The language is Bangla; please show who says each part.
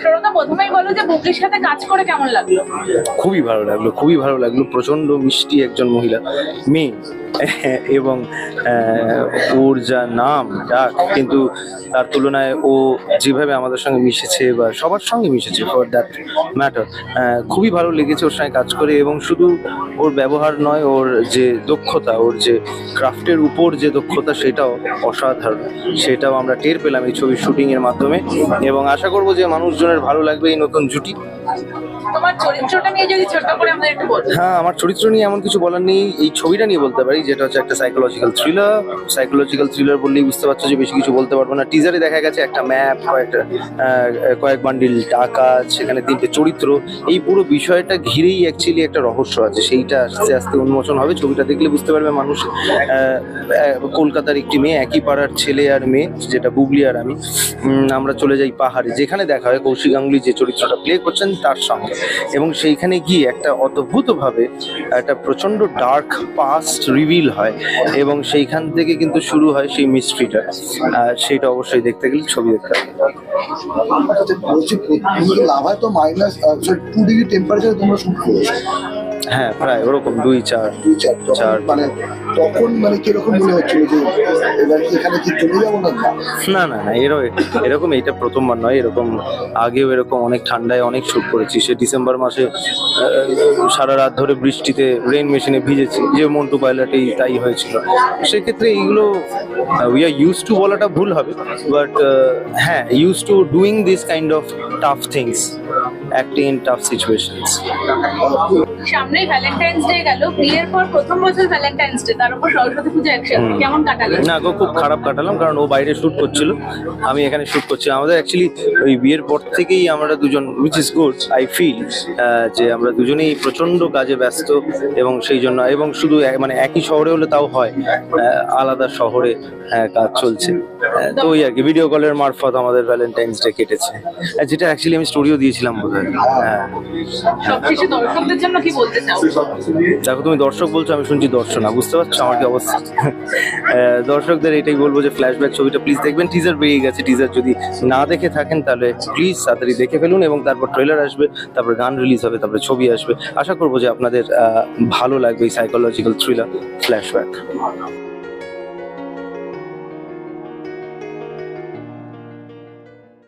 Speaker 1: শ্রোতা প্রথমেই বলো যে বুবলির সাথে কাজ করে কেমন লাগল?
Speaker 2: খুবই ভালো লাগল, খুবই ভালো লাগল। প্রচণ্ড মিষ্টি একজন মহিলা, মেয়ে। এবং ওর যা নাম ডাক কিন্তু তার তুলনায় ও যেভাবে আমাদের সঙ্গে মিশেছে বা সবার সঙ্গে মিশেছে ফর দ্যাট ম্যাটার খুবই ভালো লেগেছে ওর সঙ্গে কাজ করে এবং শুধু ওর ব্যবহার নয়, ওর যে দক্ষতা, ওর যে ক্রাফটের উপর যে দক্ষতা সেটাও অসাধারণ। সেটাও আমরা টের পেলাম এই ছবির শুটিংয়ের মাধ্যমে এবং আশা করব যে মানুষজনের ভালো লাগবে এই নতুন জুটি। হ্যাঁ আমার চরিত্র নিয়ে এমন কিছু বলার নেই। এই ছবিটা নিয়ে বলতে পারি, যেটা হচ্ছে একটা সাইকোলজিক্যাল থ্রিলার সাইকোলজিক্যাল থ্রিলার বললেই বুঝতে পারছ যে বেশি কিছু বলতে পারব না। টিজারে দেখা গেছে একটা ম্যাপ কয়েকটা কয়েক বান্ডিল টাকা, সেখানে তিনটে চরিত্র। এই পুরো বিষয়টা ঘিরেই অ্যাকচুয়ালি একটা রহস্য আছে। সেইটা আস্তে আস্তে উন্মোচন হবে। ছবিটা দেখলে বুঝতে পারবে মানুষ কলকাতার একটি মেয়ে, একই পাড়ার ছেলে আর মেয়ে, যেটা বুবলি আর আমি। আমরা চলে যাই পাহাড়ে। যেখানে দেখা হয় কৌশিক গাঙ্গুলি যে চরিত্রটা প্লে করছেন তার সঙ্গে। এবং সেইখানে গিয়ে একটা অদ্ভুতভাবে একটা প্রচণ্ড ডার্ক পাস্ট রিভিল হয় এবং সেইখান থেকে কিন্তু শুরু হয় সেই মিস্ট্রিটা সেটা অবশ্যই দেখতে গেলে ছবি দেখতে হবে।
Speaker 3: লাভায় তো মাইনাস টু ডিগ্রি তোমরা শুট
Speaker 2: হ্যাঁ প্রায় ওরকম দুই চার
Speaker 3: দুই চার
Speaker 2: চার।
Speaker 3: মানে তখন মানে কীরকম মনে হচ্ছিল যে এবার এখানে কি চলে যাব না?
Speaker 2: না না না এরকম এরকম এইটা প্রথমবার নয় এরকম আগেও এরকম অনেক ঠান্ডায় অনেক শ্যুট করেছি। সে ডিসেম্বর মাসে সারা রাত ধরে বৃষ্টিতে রেইন মেশিনে ভিজেছি যে মন্টু পাইলটেই তাই হয়েছিল। সেক্ষেত্রে এইগুলো উই আর ইউজ টু বলাটা ভুল হবে বাট হ্যাঁ use to doing this kind of tough things acting in tough situations
Speaker 1: সামনেই ভ্যালেন্টাইন্স ডে গেল বিয়ের পর প্রথম বছর ভ্যালেন্টাইন্স ডে তার উপর সরস্বতী পুজো একসাথে। কেমন কাটালে?
Speaker 2: না গো খুব খারাপ কাটালাম কারণ ও বাইরে শুট করছিল আমি এখানে শুট করছি। আমাদের অ্যাকচুয়ালি ওই বিয়ের পর থেকেই আমরা দুজন which is good I feel যে আমরা দুজনেই প্রচণ্ড কাজে ব্যস্ত এবং সেই জন্য এবং শুধু মানে একই শহরে হলে তাও হয় আলাদা শহরে আহ, কাজ চলছে। তো ওই আর কি ভিডিও কলের মারফত আমাদের ভ্যালেন্টাইন্স ডে কেটেছে। যেটা অ্যাকচুয়ালি আমি স্টুডিও দিয়েছিলাম বোধ হয় হ্যাঁ
Speaker 1: দর্শকদের জন্য কি বলতে চাও?
Speaker 2: দেখো তুমি দর্শক বলছো আমি শুনছি দর্শনা বুঝতে পারছ আমার কি অবস্থা? দর্শকদের এটাই বলব যে ফ্ল্যাশব্যাক ছবিটা প্লিজ দেখবেন টিজার বেরিয়ে গেছে টিজার যদি না দেখে থাকেন তাহলে প্লিজ তাড়াতাড়ি দেখে ফেলুন এবং তারপর ট্রেলার আসবে তারপর গান রিলিজ হবে তারপরে ছবি আসবে। আশা করব যে আপনাদের ভালো লাগবে এই সাইকোলজিক্যাল থ্রিলার ফ্ল্যাশব্যাক